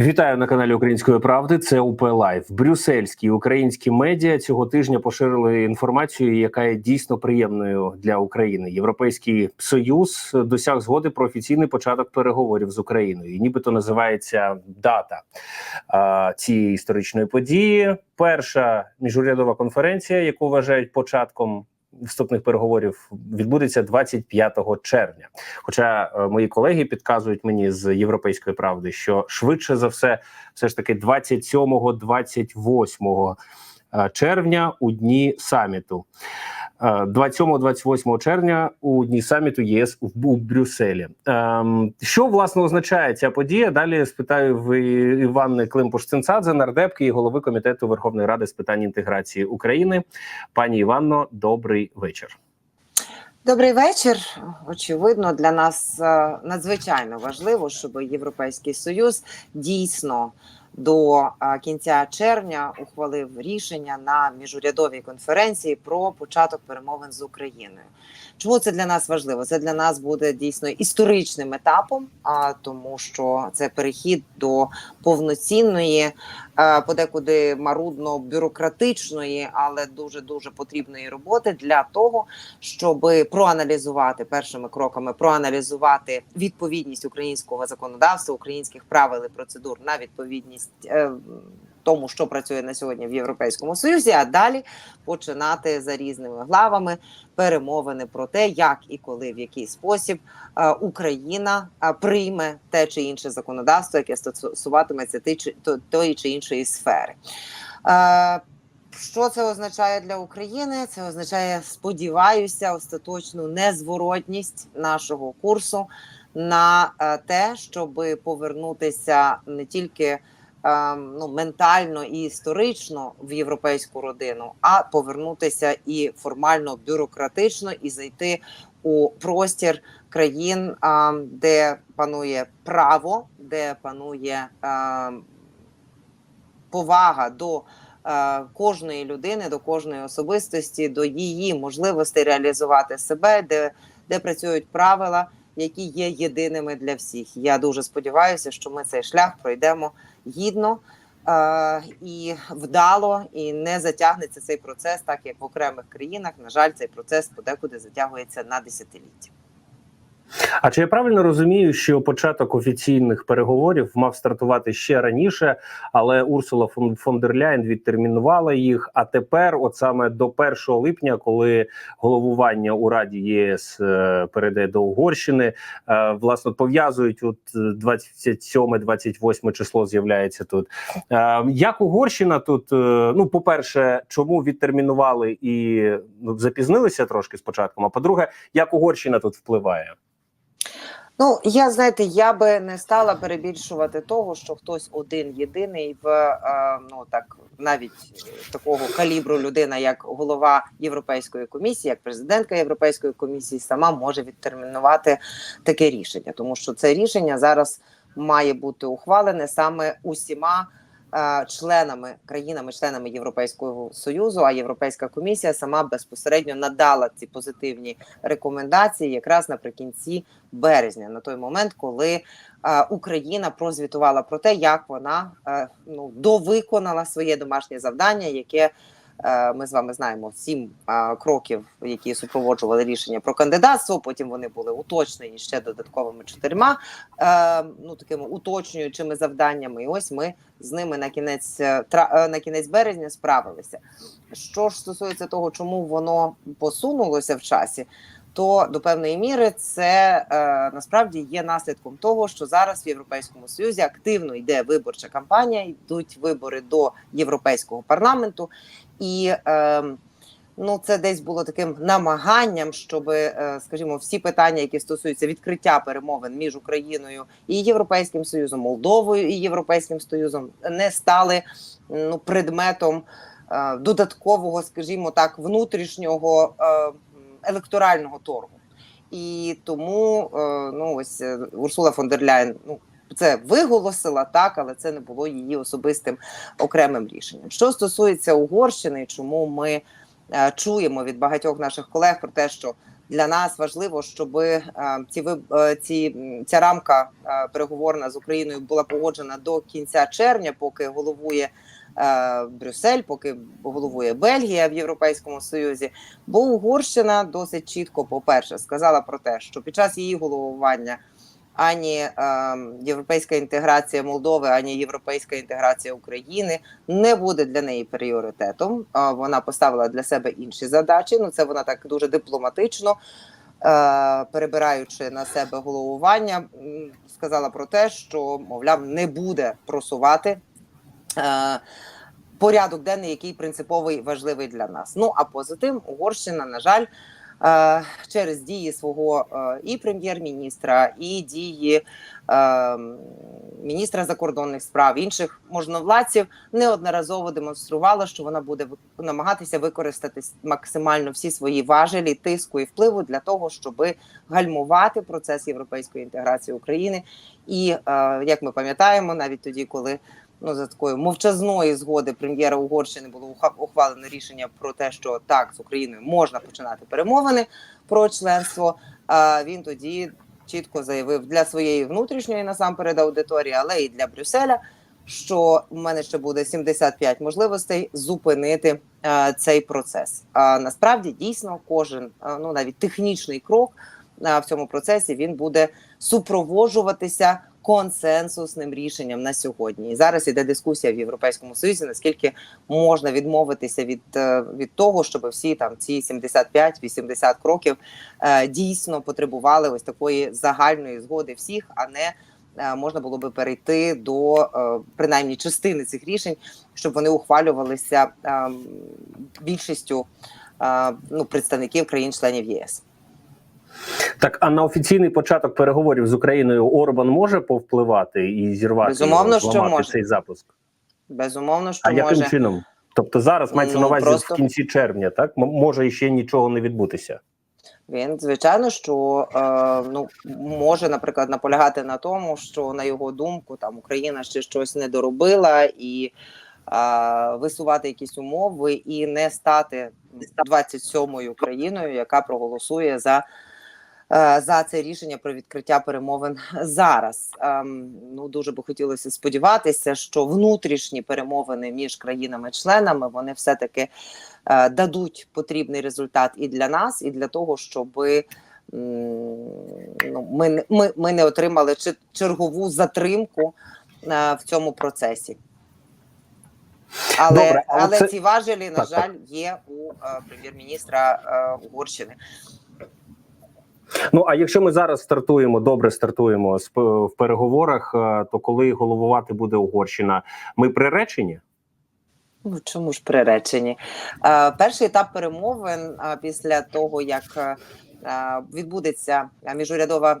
Вітаю на каналі Української правди. Це УП Лайф. Брюссельські українські медіа цього тижня поширили інформацію, яка є дійсно приємною для України. Європейський союз досяг згоди про офіційний початок переговорів з Україною. І нібито називається дата а, цієї історичної події. Перша міжурядова конференція, яку вважають початком. Вступних переговорів відбудеться 25 червня. Хоча е, мої колеги підказують мені з європейської правди, що швидше за все, все ж таки 27-28 е, червня у дні саміту. Е, 27-28 червня у дні саміту ЄС в Брюсселі. Ем, що власне означає ця подія? Далі спитаю в Іванни Климпуш-Цинцадзе, нардепки і голови комітету Верховної Ради з питань інтеграції України. Пані Іванно, добрий вечір. Добрий вечір. Очевидно, для нас е, надзвичайно важливо, щоб Європейський Союз дійсно до кінця червня ухвалив рішення на міжурядовій конференції про початок перемовин з Україною. Чому це для нас важливо? Це для нас буде дійсно історичним етапом, а тому, що це перехід до повноцінної, е, подекуди марудно-бюрократичної, але дуже дуже потрібної роботи для того, щоб проаналізувати першими кроками, проаналізувати відповідність українського законодавства, українських правил і процедур на відповідність. Тому, що працює на сьогодні в Європейському Союзі, а далі починати за різними главами перемовини про те, як і коли в який спосіб е, Україна е, прийме те чи інше законодавство, яке стосуватиметься тої чи іншої сфери. Е, що це означає для України? Це означає, сподіваюся, остаточну незворотність нашого курсу на те, щоб повернутися не тільки ну, ментально і історично в європейську родину, а повернутися і формально бюрократично і зайти у простір країн, е, де панує право, де панує е, повага до е, кожної людини, до кожної особистості, до її можливості реалізувати себе, де, де працюють правила, які є єдиними для всіх. Я дуже сподіваюся, що ми цей шлях пройдемо гідно. е, І вдало, і не затягнеться цей процес, так як в окремих країнах. На жаль, цей процес подекуди затягується на десятиліття. А чи я правильно розумію, що початок офіційних переговорів мав стартувати ще раніше, але Урсула фон, фон дер Ляйн відтермінувала їх. А тепер, от саме до 1 липня, коли головування у Раді ЄС е, перейде до Угорщини, е, власне пов'язують от 27-28 число з'являється тут. Е, як Угорщина тут? ну, по перше, чому відтермінували і ну, запізнилися трошки з початком? А по-друге, як Угорщина тут впливає? Ну, я знаєте, я би не стала перебільшувати того, що хтось один єдиний в е, ну так навіть е, такого калібру людина, як голова Європейської комісії, як президентка Європейської комісії, сама може відтермінувати таке рішення, тому що це рішення зараз має бути ухвалене саме усіма. Е, Членами країнами-членами Європейського союзу, а Європейська комісія сама безпосередньо надала ці позитивні рекомендації якраз наприкінці березня, на той момент, коли е, Україна прозвітувала про те, як вона е, ну довиконала своє домашнє завдання, яке ми з вами знаємо сім е, кроків, які супроводжували рішення про кандидатство. Потім вони були уточнені ще додатковими чотирма е, ну такими уточнюючими завданнями. І ось ми з ними на кінець е, е, на кінець березня справилися. Що ж стосується того, чому воно посунулося в часі, то до певної міри це е, насправді є наслідком того, що зараз в Європейському Союзі активно йде виборча кампанія, йдуть вибори до Європейського парламенту, і е, ну це десь було таким намаганням, щоб, е, скажімо, всі питання, які стосуються відкриття перемовин між Україною і Європейським Союзом, Молдовою і Європейським Союзом, не стали ну предметом е, додаткового, скажімо так, внутрішнього. Е, електорального торгу. І тому е, ну ось е, Урсула фон дер Ляйн ну це виголосила так, але це не було її особистим окремим рішенням. Що стосується Угорщини, чому ми е, чуємо від багатьох наших колег про те, що для нас важливо, щоб е, ці е, ці ця рамка е, переговорна з Україною була погоджена до кінця червня, поки головує е, Брюссель, поки головує Бельгія в Європейському Союзі. Бо Угорщина досить чітко, по-перше, сказала про те, що під час її головування ані е, європейська інтеграція Молдови, ані європейська інтеграція України не буде для неї пріоритетом. Е, вона поставила для себе інші задачі. Ну це вона так дуже дипломатично. е, Перебираючи на себе головування, сказала про те, що мовляв не буде просувати е, порядок денний, який принциповий важливий для нас. Ну а поза Угорщина, на жаль, через дії свого е, і прем'єр-міністра, і дії е, міністра закордонних справ інших можновладців неодноразово демонструвала, що вона буде намагатися використати максимально всі свої важелі тиску і впливу для того, щоб гальмувати процес європейської інтеграції України. І е, як ми пам'ятаємо, навіть тоді, коли ну за такої мовчазної згоди прем'єра Угорщини було ухвалено рішення про те, що так з Україною можна починати перемовини про членство. А він тоді чітко заявив для своєї внутрішньої насамперед аудиторії, але і для Брюсселя, що в мене ще буде 75 можливостей зупинити е, цей процес. А насправді дійсно кожен, е, ну навіть технічний крок е, в цьому процесі він буде супроводжуватися консенсусним рішенням на сьогодні. І зараз іде дискусія в Європейському Союзі, наскільки можна відмовитися від, е, від того, щоб всі там ці 75-80 кроків е, дійсно потребували ось такої загальної згоди всіх, а не е, можна було би перейти до принаймні частини цих рішень, щоб вони ухвалювалися е, більшістю ну, представників країн-членів ЄС. Так, а на офіційний початок переговорів з Україною Орбан може повпливати і зірвати Безумовно, що може. цей запуск? Безумовно, що А яким чином? Тобто зараз мається Ну, на увазі просто- в кінці червня, так М- може ще нічого не відбутися. Він звичайно, що е, ну може, наприклад, наполягати на тому, що на його думку там Україна ще щось не доробила, і е, висувати якісь умови, і не стати 27-ю країною, яка проголосує за. Е, За це рішення про відкриття перемовин зараз. Ем, ну дуже би хотілося сподіватися, що внутрішні перемовини між країнами-членами вони все таки е, дадуть потрібний результат і для нас, і для того, щоб ну, ми, ми, ми не отримали чер- чергову затримку е, в цьому процесі. Але, Добре, але але це- ці важелі, на Так, жаль, є у е, прем'єр-міністра е, Угорщини. Ну а якщо ми зараз стартуємо, добре стартуємо в переговорах, е, то коли головувати буде Угорщина, ми приречені? Ну чому ж приречені? Е, перший етап перемовин е, після того, як відбудеться міжурядова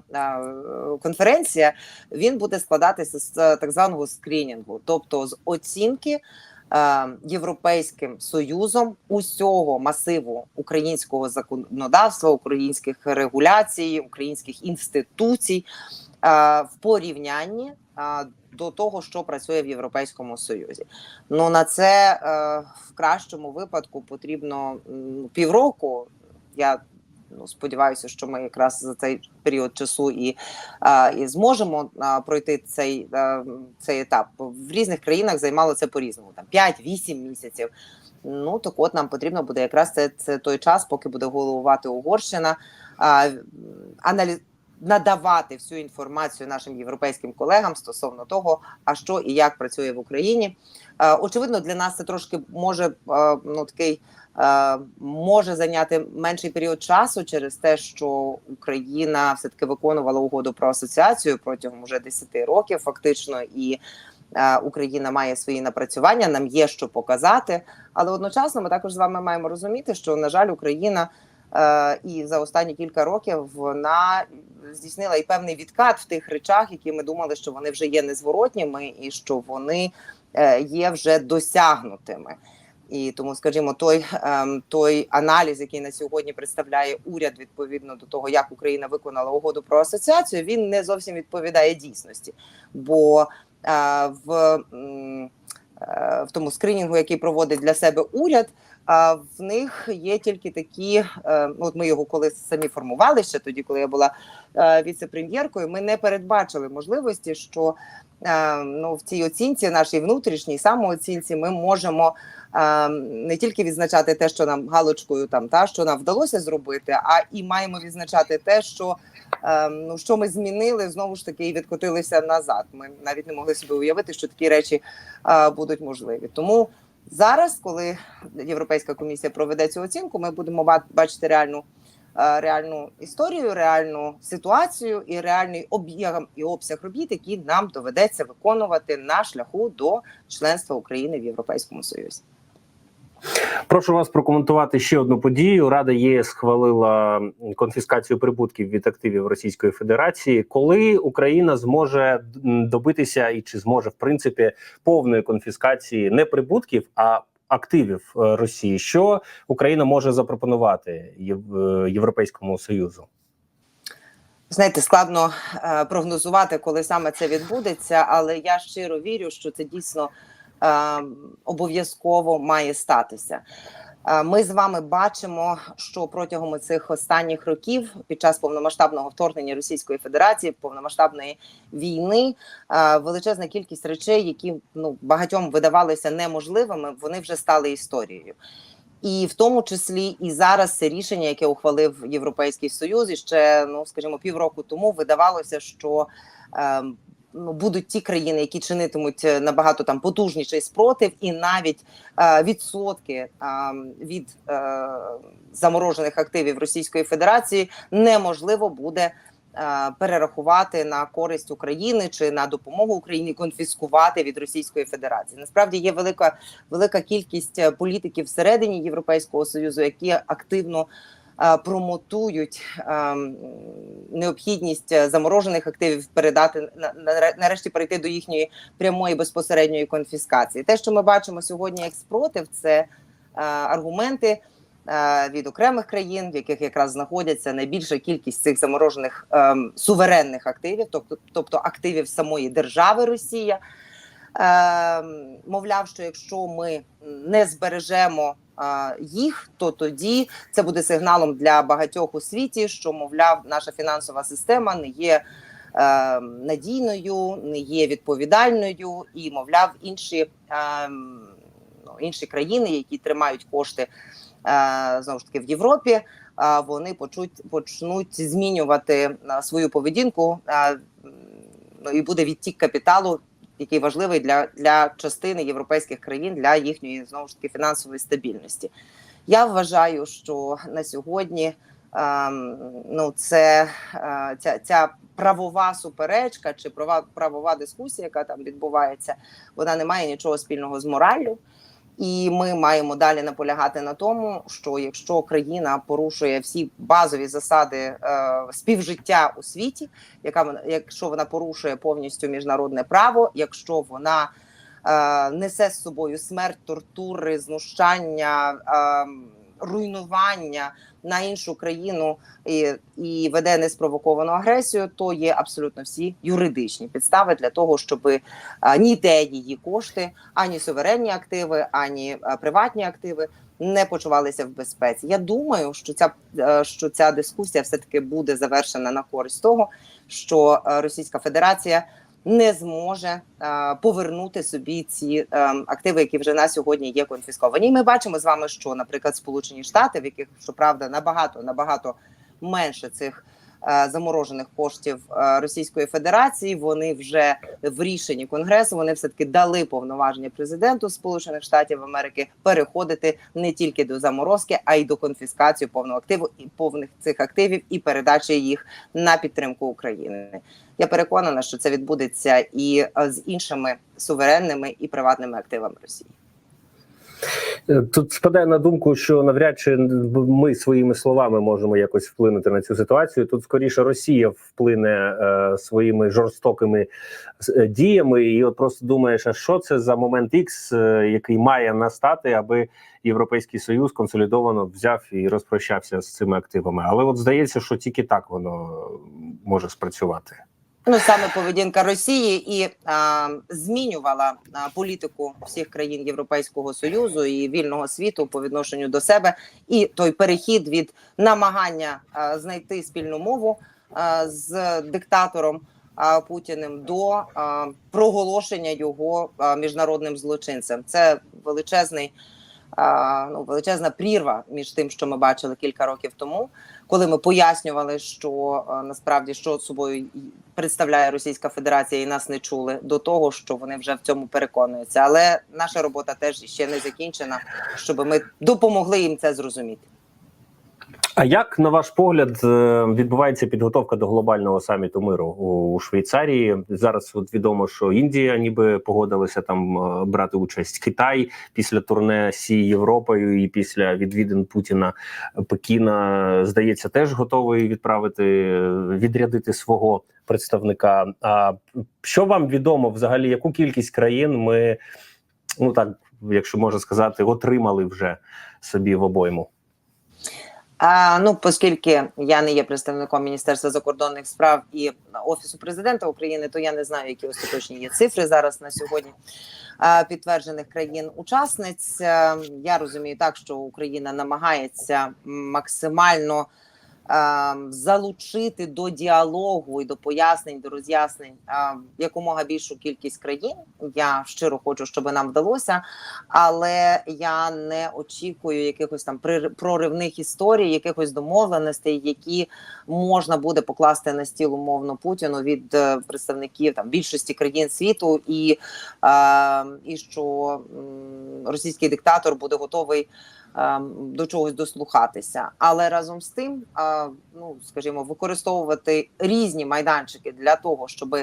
конференція, він буде складатися з так званого скрінінгу, тобто з оцінки. Е, Європейським союзом усього масиву українського законодавства, українських регуляцій, українських інституцій е, в порівнянні е, до того, що працює в Європейському Союзі. Ну на це в кращому випадку потрібно півроку. Я ну, сподіваюся, що ми якраз за цей період часу і, і зможемо пройти цей, цей етап. В різних країнах займало це по-різному, там 5-8 місяців. Ну так от нам потрібно буде якраз це, це той час, поки буде головувати Угорщина, аналіз надавати всю інформацію нашим європейським колегам стосовно того, а що і як працює в Україні. Очевидно, для нас це трошки може ну такий може зайняти менший період часу через те, що Україна все таки виконувала угоду про асоціацію протягом уже 10 років, фактично, і е, Україна має свої напрацювання. Нам є що показати, але одночасно ми також з вами маємо розуміти, що на жаль, Україна. Е, і за останні кілька років вона здійснила і певний відкат в тих речах, які ми думали, що вони вже є незворотніми, і що вони е, є вже досягнутими. І тому, скажімо, той, ем, той аналіз, який на сьогодні представляє уряд відповідно до того, як Україна виконала угоду про асоціацію, він не зовсім відповідає дійсності. Бо е, в е, е, в тому скринінгу, який проводить для себе уряд. А в них є тільки такі. е, ну, От ми його коли самі формували ще тоді, коли я була е, віце-прем'єркою. Ми не передбачили можливості, що е, ну в цій оцінці, нашій внутрішній самооцінці, ми можемо е, не тільки відзначати те, що нам галочкою там та що нам вдалося зробити, а і маємо відзначати те, що е, ну що ми змінили знову ж таки і відкотилися назад. Ми навіть не могли собі уявити, що такі речі будуть можливі. Тому зараз, коли Європейська комісія проведе цю оцінку, ми будемо бачити реальну. е, Реальну історію, реальну ситуацію і реальний об'єм і обсяг робіт, які нам доведеться виконувати на шляху до членства України в Європейському Союзі. Прошу вас прокоментувати ще одну подію. Рада ЄС схвалила конфіскацію прибутків від активів Російської Федерації. Коли Україна зможе добитися і чи зможе в принципі повної конфіскації не прибутків, а активів е, Росії, що Україна може запропонувати е, Європейському Союзу? Знаєте, складно е, прогнозувати, коли саме це відбудеться, але я щиро вірю, що це дійсно обов'язково має статися. Е, Ми з вами бачимо, що протягом цих останніх років, під час повномасштабного вторгнення Російської Федерації, повномасштабної війни, е, величезна кількість речей, які ну багатьом видавалися неможливими, вони вже стали історією. І в тому числі і зараз це рішення, яке ухвалив Європейський Союз, і ще ну скажімо півроку тому видавалося, що е, ну будуть ті країни, які чинитимуть е, набагато там потужніший спротив, і навіть е, відсотки е, від е, заморожених активів Російської Федерації неможливо буде. е, Перерахувати на користь України чи на допомогу Україні конфіскувати від Російської Федерації. Насправді є велика велика кількість е, політиків всередині Європейського союзу, які активно промотують е, необхідність е, заморожених активів передати на- на- нарешті перейти до їхньої прямої безпосередньої конфіскації. Те, що ми бачимо сьогодні, як спротив, це е, аргументи. е, Від окремих країн, в яких якраз знаходяться найбільша кількість цих заморожених ем, суверенних активів, тобто, тобто активів самої держави Росія, е, мовляв, що якщо ми не збережемо е, їх, то тоді це буде сигналом для багатьох у світі, що мовляв, наша фінансова система не є. е, Надійною, не є відповідальною, і мовляв, інші ем, ну, інші країни, які тримають кошти е, знову ж таки в Європі, е, вони почуть почнуть змінювати е, свою поведінку. е, Ну і буде відтік капіталу який важливий для, для частини європейських країн для їхньої знову ж таки фінансової стабільності. Я вважаю, що на сьогодні ем, ну це е, ця, ця правова суперечка чи права правова дискусія, яка там відбувається, вона не має нічого спільного з мораллю. І ми маємо далі наполягати на тому, що якщо країна порушує всі базові засади е, співжиття у світі, яка якщо вона порушує повністю міжнародне право, якщо вона е, несе з собою смерть, тортури, знущання, е, руйнування на іншу країну і, і веде неспровоковану агресію, то є абсолютно всі юридичні підстави для того, щоб е, ніде її кошти, ані суверенні активи, ані е, приватні активи. Не почувалися в безпеці. Я думаю, що ця е, що ця дискусія все таки буде завершена на користь того, що Російська Федерація не зможе е, повернути собі ці е, активи, які вже на сьогодні є конфісковані. І ми бачимо з вами, що, наприклад, Сполучені Штати, в яких щоправда набагато набагато менше цих заморожених коштів е, Російської Федерації, вони вже в рішенні Конгресу вони все таки дали повноваження президенту Сполучених Штатів Америки переходити не тільки до заморозки, а й до конфіскації повного активу і повних цих активів і передачі їх на підтримку України. Я переконана, що це відбудеться і е, з іншими суверенними і приватними активами Росії. Е, Тут спадає на думку, що навряд чи ми своїми словами можемо якось вплинути на цю ситуацію. Тут скоріше Росія вплине е, своїми жорстокими е, діями, і от просто думаєш, а що це за момент X, е, який має настати, аби Європейський Союз консолідовано взяв і розпрощався з цими активами. Але от здається, що тільки так воно може спрацювати. Ну саме поведінка Росії і а, змінювала а, політику всіх країн Європейського союзу і вільного світу по відношенню до себе, і той перехід від намагання а, знайти спільну мову а, з диктатором Путіним до а, проголошення його а, міжнародним злочинцем. Це величезний. а, Ну, величезна прірва між тим, що ми бачили кілька років тому, коли ми пояснювали, що насправді що собою представляє Російська Федерація, і нас не чули до того, що вони вже в цьому переконуються. Але наша робота теж ще не закінчена, щоб ми допомогли їм це зрозуміти. А як на ваш погляд е, відбувається підготовка до глобального саміту миру у Швейцарії? Зараз от відомо, що Індія ніби погодилася там е, брати участь Китай після турне Сі Європою і після відвідин Путіна Пекіна здається, теж готовий відправити е, відрядити свого представника. А що вам відомо взагалі? Яку кількість країн ми ну так, якщо можна сказати, отримали вже собі в обойму? А, ну, оскільки я не є представником Міністерства закордонних справ і Офісу президента України, то я не знаю, які остаточні є цифри зараз на сьогодні а, підтверджених країн-учасниць. Е, Я розумію так, що Україна намагається максимально залучити до діалогу і до пояснень, до роз'яснень е, якомога більшу кількість країн. Я щиро хочу, щоб нам вдалося, але я не очікую якихось там проривних історій, якихось домовленостей, які можна буде покласти на стіл умовно Путіну від е, представників там більшості країн світу, і, е, і що російський диктатор буде готовий до чогось дослухатися. Але разом з тим, е, ну скажімо, використовувати різні майданчики для того, щоб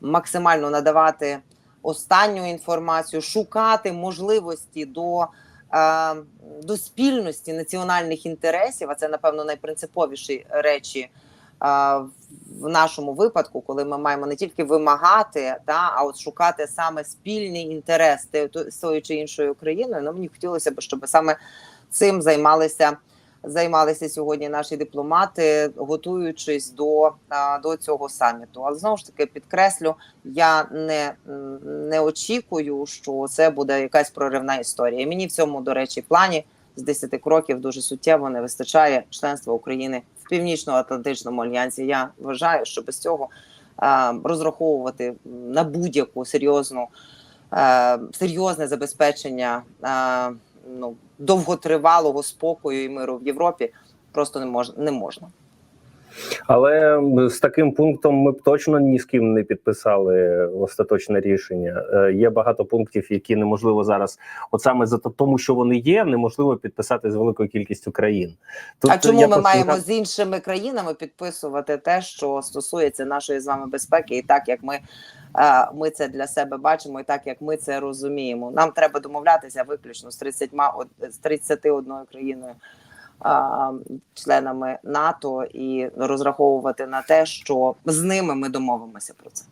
максимально надавати останню інформацію, шукати можливості до, е, до спільності національних інтересів. А це напевно найпринциповіші речі. е, В нашому випадку, коли ми маємо не тільки вимагати, та а от шукати саме спільний інтерес те- то- тою чи іншою країною, ну мені хотілося б, щоб саме цим займалися займалися сьогодні наші дипломати, готуючись до, до цього саміту. Але знову ж таки підкреслю, я не, не очікую, що це буде якась проривна історія. Мені в цьому, до речі, плані з 10 кроків дуже суттєво не вистачає членства України в північно-атлантичному альянсі. Я вважаю, що без цього розраховувати на будь-яку серйозну серйозне забезпечення ну, довготривалого спокою і миру в Європі просто не можна не можна. Але з таким пунктом ми б точно ні з ким не підписали остаточне рішення. Е, Є багато пунктів, які неможливо зараз, от саме за тому, що вони є, неможливо підписати з великою кількістю країн. Тут а чому ми просто маємо з іншими країнами підписувати те, що стосується нашої з вами безпеки, і так як ми, ми це для себе бачимо, і так як ми це розуміємо? Нам треба домовлятися виключно з 30 од- з 31 країною. Членами НАТО і розраховувати на те, що з ними ми домовимося про це.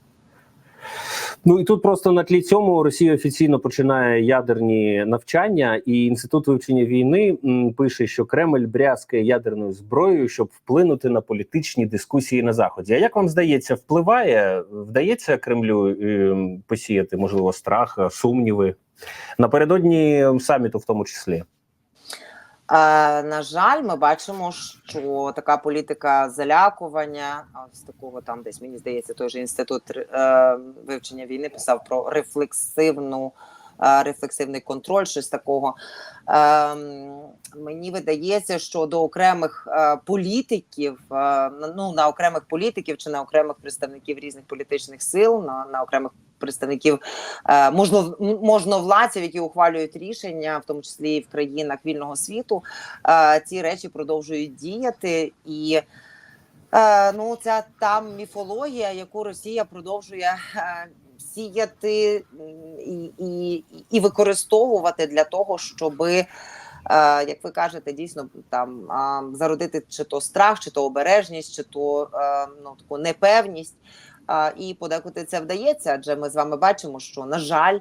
Ну і тут просто на тлі цьому Росія офіційно починає ядерні навчання, і інститут вивчення війни м, пише, що Кремль брязкає ядерною зброєю, щоб вплинути на політичні дискусії на заході. А як вам здається, впливає вдається Кремлю ем, посіяти можливо страх, е, сумніви напередодні саміту, в тому числі? Е, на жаль, ми бачимо, що така політика залякування, ось такого там десь мені здається, той же інститут е, вивчення війни писав про рефлексивну. е, Рефлексивний контроль, щось такого. Ем, мені видається, що до окремих е, політиків, е, ну на окремих політиків чи на окремих представників різних політичних сил, на, на окремих представників е, можно, можновладців, які ухвалюють рішення, в тому числі і в країнах вільного світу, е, ці речі продовжують діяти і. Е, ну, ця там міфологія, яку Росія продовжує сіяти і, і, і використовувати для того, щоби, як ви кажете, дійсно там зародити чи то страх, чи то обережність, чи то ну, таку непевність. І подекуди це вдається, адже ми з вами бачимо, що на жаль,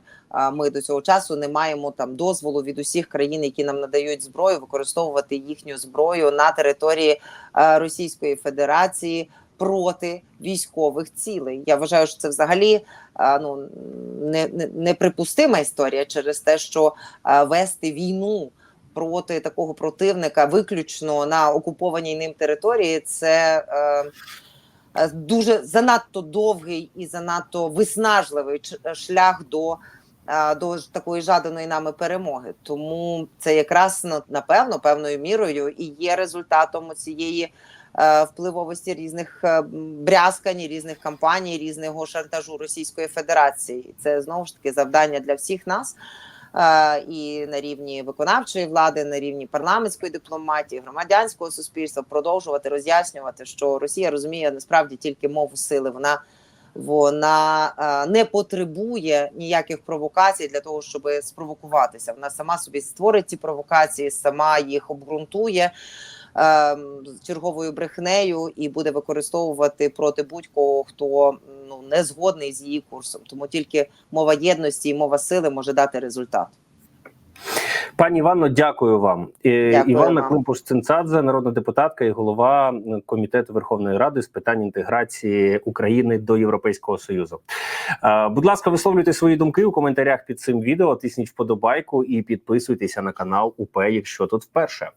ми до цього часу не маємо там дозволу від усіх країн, які нам надають зброю, використовувати їхню зброю на території Російської Федерації проти військових цілей. Я вважаю, що це взагалі ну не, не, неприпустима історія через те, що вести війну проти такого противника виключно на окупованій ним території, це е, дуже занадто довгий і занадто виснажливий ч- шлях до. е, До такої жаданої нами перемоги, тому це якраз напевно певною мірою і є результатом цієї е, впливовості різних е, брязкань, різних кампаній, різного шантажу Російської Федерації. Це знову ж таки завдання для всіх нас. Е, І на рівні виконавчої влади, на рівні парламентської дипломатії, громадянського суспільства продовжувати роз'яснювати, що Росія розуміє насправді тільки мову сили. Вона вона е, не потребує ніяких провокацій для того, щоб спровокуватися. Вона сама собі створить ці провокації, сама їх обґрунтує черговою брехнею і буде використовувати проти будь-кого, хто ну не згодний з її курсом. Тому тільки мова єдності і мова сили може дати результат. Пані Іванно, дякую вам. Е, Дякую Іванна вам. Климпуш цинцадзе народна депутатка і голова комітету Верховної Ради з питань інтеграції України до Європейського Союзу. Е, Будь ласка, висловлюйте свої думки у коментарях під цим відео. Тисніть вподобайку і підписуйтеся на канал УП, якщо тут вперше.